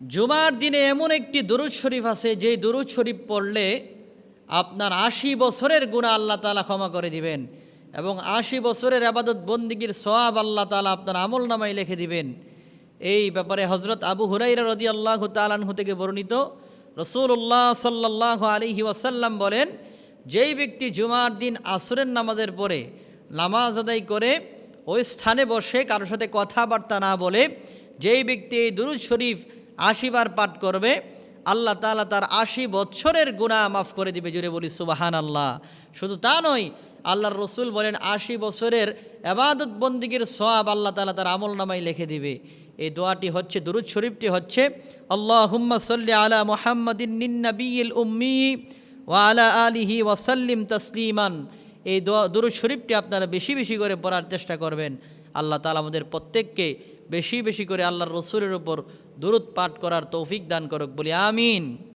জুমার দিনে এমন একটি দুরুদ শরীফ আছে, যেই দুরুদ শরীফ পড়লে আপনার আশি বছরের গুণা আল্লাহ তালা ক্ষমা করে দিবেন এবং আশি বছরের আবাদত বন্দিগির সোয়াব আল্লাহ তালা আপনার আমল নামাই লিখে দিবেন। এই ব্যাপারে হজরত আবু হুরাইরা রদি আল্লাহ তালানহু থেকে বর্ণিত রসুল্লাহ সাল্লাহ আলিহি ওয়াসাল্লাম বলেন, যেই ব্যক্তি জুমার দিন আসরের নামাজের পরে নামাজ আদায় করে ওই স্থানে বসে কারোর সাথে কথাবার্তা না বলে, যেই ব্যক্তি এই দুরুদ শরীফ আশিবার পাঠ করবে, আল্লাহ তাআলা তার আশি বছরের গুণা মাফ করে দিবে। জুড়ে বলি সুবাহান আল্লাহ শুধু তা নয়, আল্লাহর রসুল বলেন, আশি বছরের এবাদত বন্দিগির সব আল্লাহ তাআলা তার আমল নামাই লিখে দিবে। এই দোয়াটি হচ্ছে, দুরুদ শরীফটি হচ্ছে আল্লাহ হুম্মা সাল্লি আলা মোহাম্মদিন নিন্নবীল উম্মি ওয়ালা আলিহি ওয়াসাল্লিম তসলিমান। এই দোয়া, দুরুদ শরীফটি আপনারা বেশি বেশি করে পড়ার চেষ্টা করবেন। আল্লাহ তালা আমাদের প্রত্যেককে বেশি বেশি করে আল্লাহর রসুলের ওপর দূরত পাঠ করার তৌফিক দান করুক বলি আমিন।